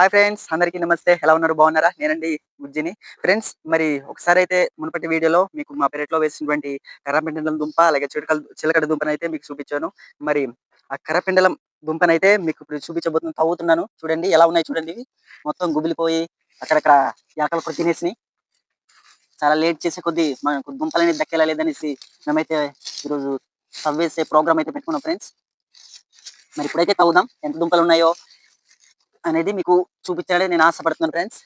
Hi friends అందరికీ నమస్తే. ఎలా ఉన్నారు? బాగున్నారా? నేనండి ఉజ్జిని ఫ్రెండ్స్ మరి ఒకసారి అయితే మునపటి వీడియోలో మీకు మా పెరట్లో వేసినటువంటి కర్రపిండలం దుంప అలాగే చిలకల చిలకడ దుంపని అయితే మీకు చూపించాను. మరి ఆ కర్రపిండలం అయితే మీకు ఇప్పుడు చూపించబోతున్నాను తవ్వుతున్నాను. చూడండి ఎలా ఉన్నాయి చూడండి మొత్తం గుబిలిపోయి అక్కడక్కడ యాకలు కూడా తినేసినాయి. చాలా లేట్ చేసే కొద్దీ మనకు దుంపలు అనేది దక్కేలా లేదనేసి మేమైతే ఈరోజు తవ్వేసే ప్రోగ్రామ్ అయితే పెట్టుకున్నాం ఫ్రెండ్స్. మరి ఇప్పుడైతే తవ్వుదాం. ఎంత దుంపలు ఉన్నాయో అనేది మీకు చూపించాలని నేను ఆశపడుతున్నాను ఫ్రెండ్స్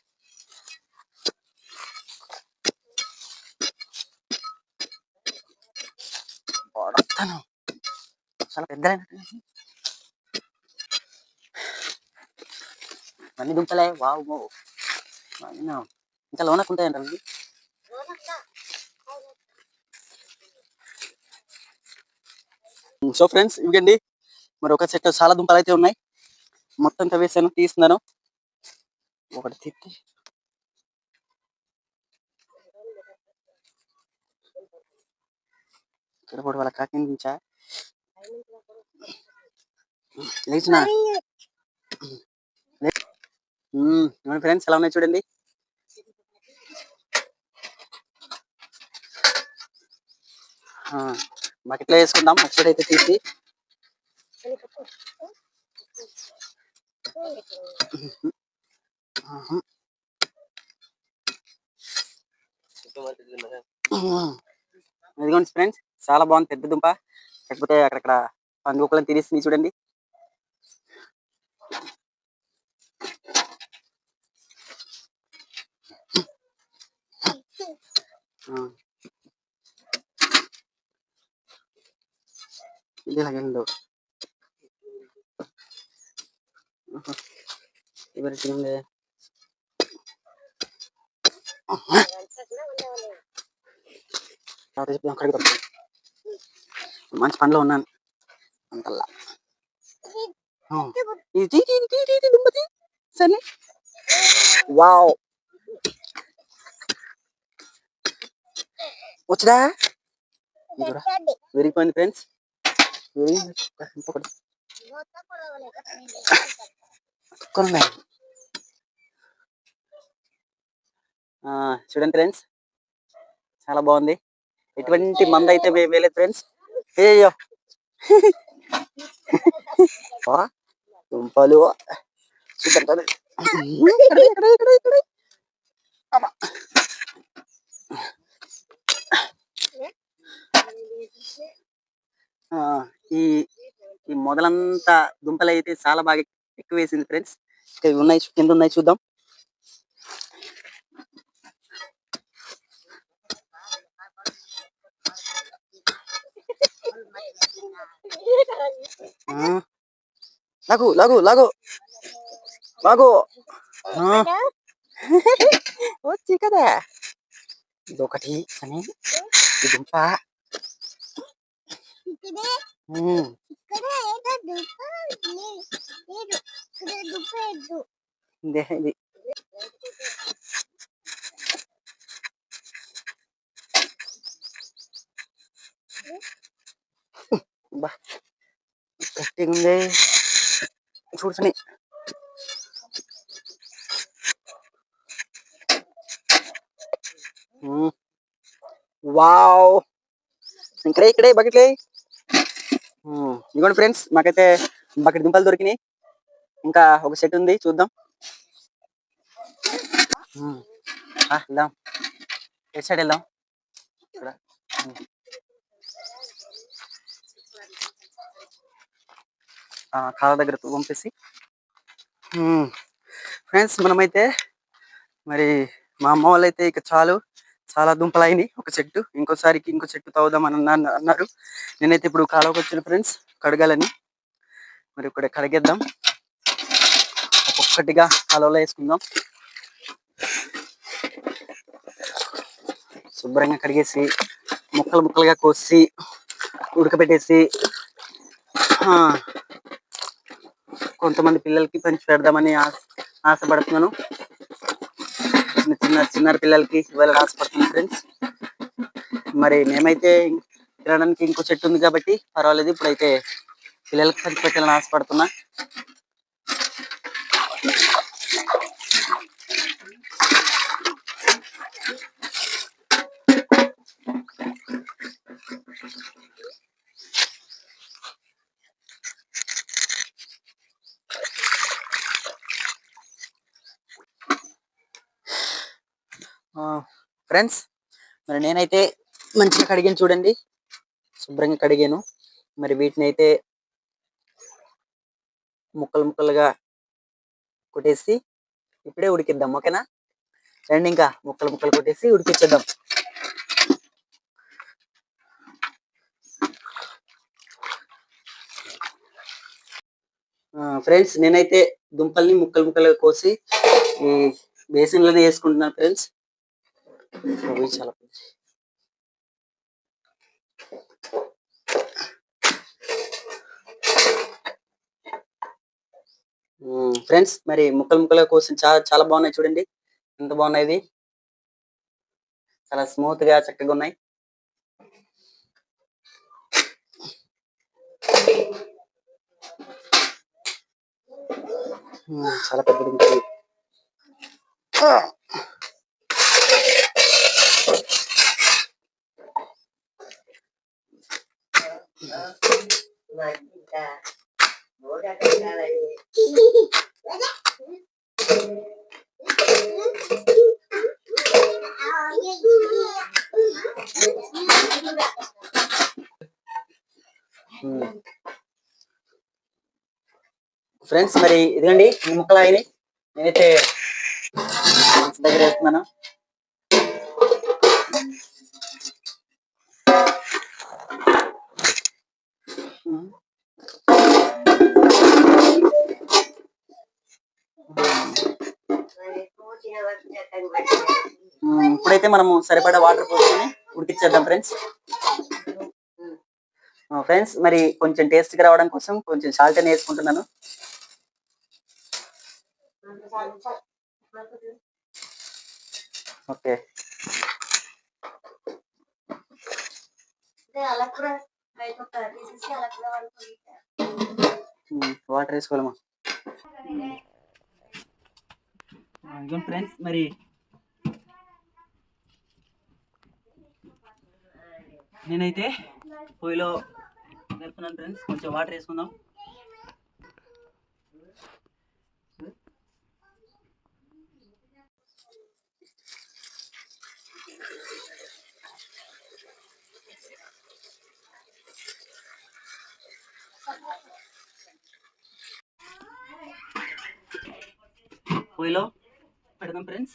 వాడతాను చాలా పెద్ద అన్ని దుంపలే వావ్ ఇంకా లోనకు ఉంటాయంట అవి. సో ఫ్రెండ్స్ ఇవ్వండి మరి ఒక సెట్ చాలా దుంపలు అయితే ఉన్నాయి. మొత్తం వేసాను తీస్తున్నాను. ఒకటి తిప్పి. ఇక్కడ కూడా వాళ్ళ కాకించా లేచిన? ఫ్రెండ్స్ ఎలా ఉన్నాయి చూడండి. బకెట్లో వేసుకుందాం ఒకసారి తీసి. ఇదిగోండి ఫ్రెండ్స్ చాలా బాగుంది పెద్ద దుంప. కాకపోతే అక్కడక్కడ పందుకులను తినేసి చూడండి. ఇది లాగండి ఇవరి తినండి మంచి పనిలో ఉన్నాను అంతల్లా సరే వావ్ వచ్చదా విరిగిపోయింది ఫ్రెండ్స్ ఇంకొకటి చూడండి ఫ్రెండ్స్. చాలా బాగుంది. ఎటువంటి మంద అయితే వేయలేదు ఫ్రెండ్స్. ఏయో దుంపలు చూడండి ఈ ఈ మొదలంతా దుంపలు అయితే చాలా బాగా ఎక్కువ వేసింది ఫ్రెండ్స్. ఇవి ఉన్నాయి కింద ఉన్నాయి చూద్దాం. లాగు లాగు లాగు. లాగు. వచ్చి కదా. ఇదొకటి అని దుంప ఇది గట్టిగా ఉంది చూడసని వావ్ ఇక్కడే ఇక్కడే బకెట్లే ఇదిగోండి ఫ్రెండ్స్ మాకైతే బకెట్ దుంపలు దొరికినాయి. ఇంకా ఒక సెట్ ఉంది చూద్దాం. వెళ్దాం. ఎటు సైడ్ వెళ్దాం? ఇక్కడ. కాళ్ళ దగ్గర పంపేసి ఫ్రెండ్స్ మనమైతే మరి మా అమ్మ వాళ్ళు అయితే ఇక చాలు. చాలా దుంపలు అయినాయి ఒక చెట్టు ఇంకోసారికి ఇంకో చెట్టు తవ్వుదామని అన్నారు. నేనైతే ఇప్పుడు కాలువకి వచ్చిన ఫ్రెండ్స్ కడగాలని. మరి ఇక్కడ కడిగేద్దాం. ఒక్కొక్కటిగా కాలువలో వేసుకుందాం. శుభ్రంగా కడిగేసి ముక్కలు ముక్కలుగా కోసి ఉడకబెట్టేసి కొంతమంది పిల్లలకి పంచి పెడదామని ఆశపడుతున్నాను. చిన్న చిన్న పిల్లలకి ఇవాళ ఆశపడుతున్నాను ఫ్రెండ్స్ మరి మేమైతే తినడానికి ఇంకో చెట్టు ఉంది కాబట్టి పర్వాలేదు. ఇప్పుడైతే పిల్లలకి పంచి పెట్టాలని ఆశపడుతున్నా. ఫ్రెండ్స్ మరి నేనైతే మంచిగా కడిగాను చూడండి. శుభ్రంగా కడిగాను. మరి వీటిని అయితే ముక్కలు ముక్కలుగా కొట్టేసి ఇప్పుడే ఉడికిద్దాం ఓకేనా? రండి ఇంకా ముక్కలు ముక్కలు కొట్టేసి ఉడికిచ్చేద్దాం. ఫ్రెండ్స్ నేనైతే దుంపల్ని ముక్కలు ముక్కలుగా కోసి ఈ బేసిన్లోనే వేసుకుంటున్నాను ఫ్రెండ్స్ అవి చాలా పెద్ద- ఫ్రెండ్స్ మరి ముక్కలు ముక్కలుగా కోసం చాలా చాలా బాగున్నాయి చూడండి. ఎంత బాగున్నాయి ఇది చాలా స్మూత్గా చక్కగా ఉన్నాయి. చాలా పెద్దది. Hmm. ఫ్రెండ్స్ మరి ఇదిగండి ఈ ముక్కలు నేనైతే దగ్గర వేస్తున్నాను. Hmm. Hmm. ఇప్పుడైతే మనము సరిపడా వాటర్ పోసుకొని ఉడికిచ్చేద్దాం ఫ్రెండ్స్ ఫ్రెండ్స్ మరి కొంచెం టేస్ట్గా రావడం కోసం కొంచెం సాల్ట్ అని వేసుకుంటున్నాను. ఓకే. వాటర్ వేసుకోవాలమ్మా. ఫ్రెండ్స్ మరి నేనైతే పొయ్యిలో జరుపుకున్నాను ఫ్రెండ్స్ కొంచెం వాటర్ వేసుకుందాం. పొయ్యిలో పెడదాం ఫ్రెండ్స్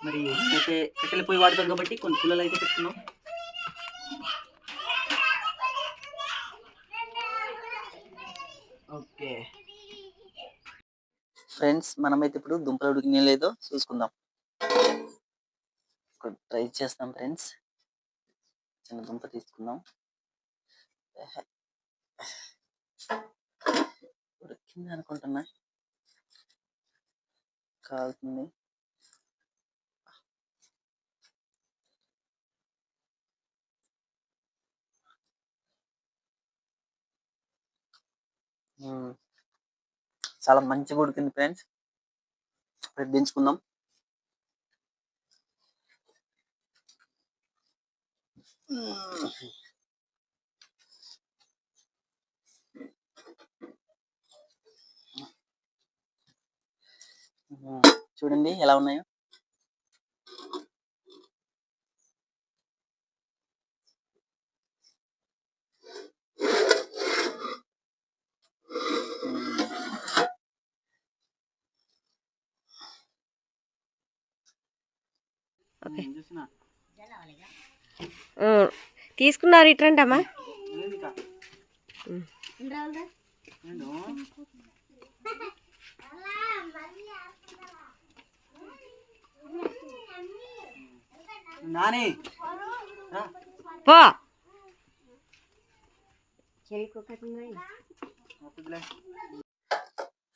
మరి అయితే కట్టెల పొయ్యి వాడతాం కాబట్టి కొన్ని పుల్లలు అయితే పెట్టుకున్నాం ఓకే ఫ్రెండ్స్ మనమైతే ఇప్పుడు దుంపలు ఉడికిన లేదో చూసుకుందాం ట్రై చేస్తాం ఫ్రెండ్స్. చిన్న దుంప తీసుకుందాం. ఉడికింది అనుకుంటున్నా. కాలుతుంది. మ్మ్. చాలా మంచిగా ఉడికింది ఫ్రెండ్స్ ఇప్పుడు దించుకుందాం. చూడండి ఎలా ఉన్నాయో. ఓకే. తీసుకున్నారు ఇట్రండి అమ్మా? నాని. పో.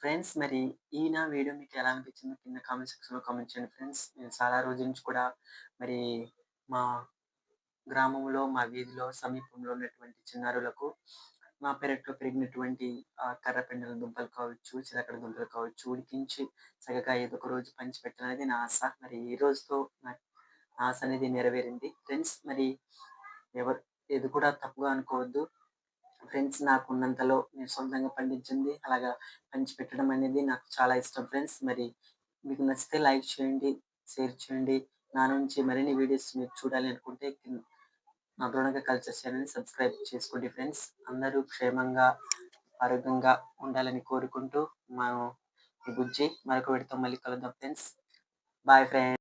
ఫ్రెండ్స్ మరి ఈ నా వీడియో మీకు ఎలా అనిపించిందో కింద కామెంట్ సెక్షన్లో కామెంట్ చేయండి ఫ్రెండ్స్. నేను చాలా రోజుల నుంచి కూడా మరి మా గ్రామంలో మా వీధిలో సమీపంలో ఉన్నటువంటి చిన్నారులకు మా పెరట్లో పెరిగినటువంటి కర్ర కర్రపెండల దుంపలు కావచ్చు చిలకడ దుంపలు కావచ్చు ఉడికించి చక్కగా ఏదో ఒక రోజు పంచిపెట్టాలనేది నా ఆశ. మరి ఈ రోజుతో నా ఆశ అనేది నెరవేరింది. ఫ్రెండ్స్ మరి ఎవరు ఇది కూడా తప్పుగా అనుకోవద్దు. ఫ్రెండ్స్ నాకు ఉన్నంతలో నేను సొంతంగా పండించింది. అలాగా పంచిపెట్టడం అనేది నాకు చాలా ఇష్టం ఫ్రెండ్స్. మరి మీకు నచ్చితే లైక్ చేయండి షేర్ చేయండి. నా నుంచి మరిన్ని వీడియోస్ మీరు చూడాలి అనుకుంటే నా దృఢంగా కల్చర్ ఛానల్ని సబ్స్క్రైబ్ చేసుకోండి ఫ్రెండ్స్. అందరూ క్షేమంగా ఆరోగ్యంగా ఉండాలని కోరుకుంటూ మా ఈ బుజ్జి మరొక వీడితో మళ్ళీ కలుద్దాం ఫ్రెండ్స్. Bye friends